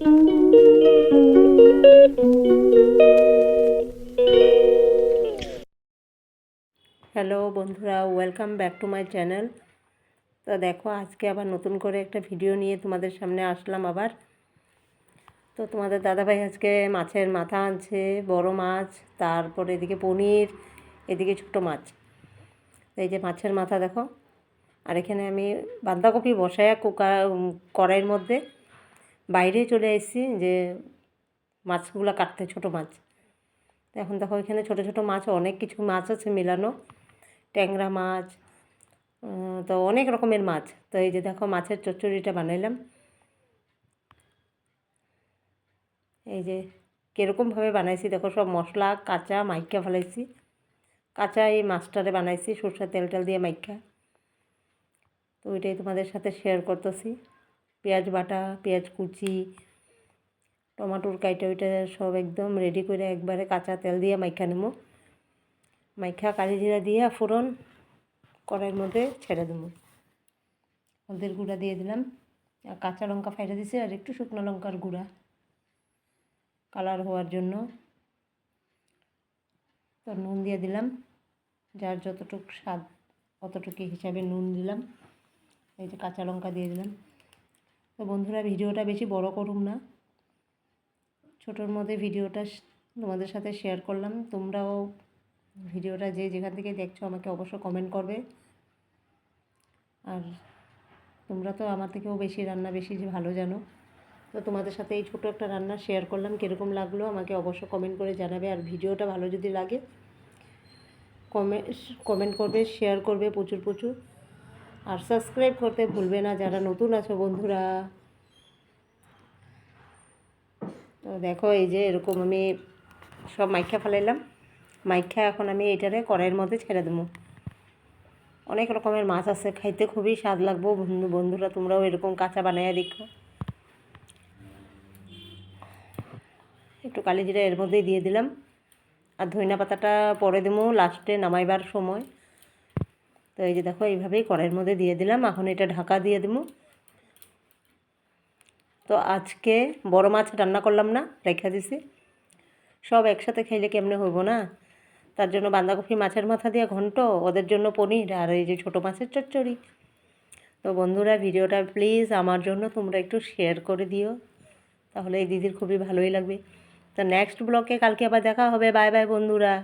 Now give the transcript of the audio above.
Hello বন্ধুরা welcome back to my channel তো দেখো, আজকে আবার নতুন করে একটা ভিডিও নিয়ে তোমাদের সামনে আসলাম আবার। তো তোমাদের দাদাভাই আজকে মাছের মাথা আনছে, বড় মাছ, তারপর এদিকে পনির, এদিকে ছোটো মাছ। এই যে মাছের মাথা দেখো, আর এখানে আমি বাঁধাকপি বসায় কুকার কড়াইয়ের মধ্যে বাইরে চলে এসেছি যে মাছগুলো কাটতে, ছোটো মাছ। এখন দেখো এখানে ছোটো ছোটো মাছ, অনেক কিছু মাছ আছে মেলানো। ট্যাংরা মাছ তো অনেক রকমের মাছ। তো এই যে দেখো মাছের চচ্চড়িটা বানাইলাম। এই যে কীরকমভাবে বানাইছি, দেখো সব মশলা, কাঁচা মাইকা ফেলাইছি। কাঁচা এই মাছটারে বানাইছি, সরষের তেল টেল দিয়ে মাইকা। তো ওইটাই তোমাদের সাথে শেয়ার করতেছি। পেঁয়াজ বাটা, পেঁয়াজ কুচি, টমাটোর কাইটা, ওইটা সব একদম রেডি করে একবারে কাঁচা তেল দিয়ে মাইখা নেব। মাইখা কালি জিরা দিয়ে ফোড়ন, কড়াইয়ের মধ্যে ছেড়ে দেবো। হলদের গুঁড়া দিয়ে দিলাম। আর কাঁচা লঙ্কা ফাইটা দিছি, আর একটু শুকনো লঙ্কার গুঁড়া। কালার হওয়ার জন্য। তো নুন দিয়ে দিলাম। যার যতটুক স্বাদ, অতটুকু হিসাবে নুন দিলাম। এই যে কাঁচা লঙ্কা দিয়ে দিলাম। তো বন্ধুরা, ভিডিওটা বেশি বড় করুম না। ছোটোর মধ্যে ভিডিওটা তোমাদের সাথে শেয়ার করলাম। তোমরাও ভিডিওটা যে যেখান থেকে দেখছ আমাকে অবশ্য কমেন্ট করবে। আর তোমরা তো আমার থেকেও বেশি রান্না বেশি ভালো জানো। তো তোমাদের সাথে এই ছোটো একটা রান্না শেয়ার করলাম। কীরকম লাগল আমাকে অবশ্য কমেন্ট করে জানাবে। আর ভিডিওটা ভালো যদি লাগে কমেন্ট কমেন্ট করবে শেয়ার করবে প্রচুর প্রচুর। আর সাবস্ক্রাইব করতে ভুলবে না, যারা নতুন আছো বন্ধুরা। তো দেখো, এই যে এরকম আমি সব মাইখা ফেলাইলাম। মাইখা এখন আমি এটারে কড়াইয়ের মধ্যে ছেড়ে দেবো। অনেক রকমের মাছ আছে, খাইতে খুবই স্বাদ লাগবো। বন্ধু, বন্ধুরা, তোমরাও এরকম কাঁচা বানাইয়া দেখো। একটু কালি জিরা এর মধ্যেই দিয়ে দিলাম। আর ধইনা পাতাটা পরে দেবো, লাস্টে নামাইবার সময়। তো এই যে দেখো, এইভাবেই কড়াইয়ের মধ্যে দিয়ে দিলাম। এখন এটা ঢাকা দিয়ে দেবো। তো আজকে বড় মাছ রান্না করলাম না, রেখে দিছি। সব একসাথে খাইলে কেমনে হইব না? তার জন্য বাঁধাকপি মাছের মাথা দিয়ে ঘন্ট, ওদের জন্য পনির আর এই যে ছোটো মাছের চচ্চড়ি। তো বন্ধুরা, ভিডিওটা প্লিজ আমার জন্য তোমরা একটু শেয়ার করে দিও, তাহলে এই দিদির খুবই ভালোই লাগবে। তো নেক্সট ব্লগে কালকে আবার দেখা হবে। বাই বাই বন্ধুরা।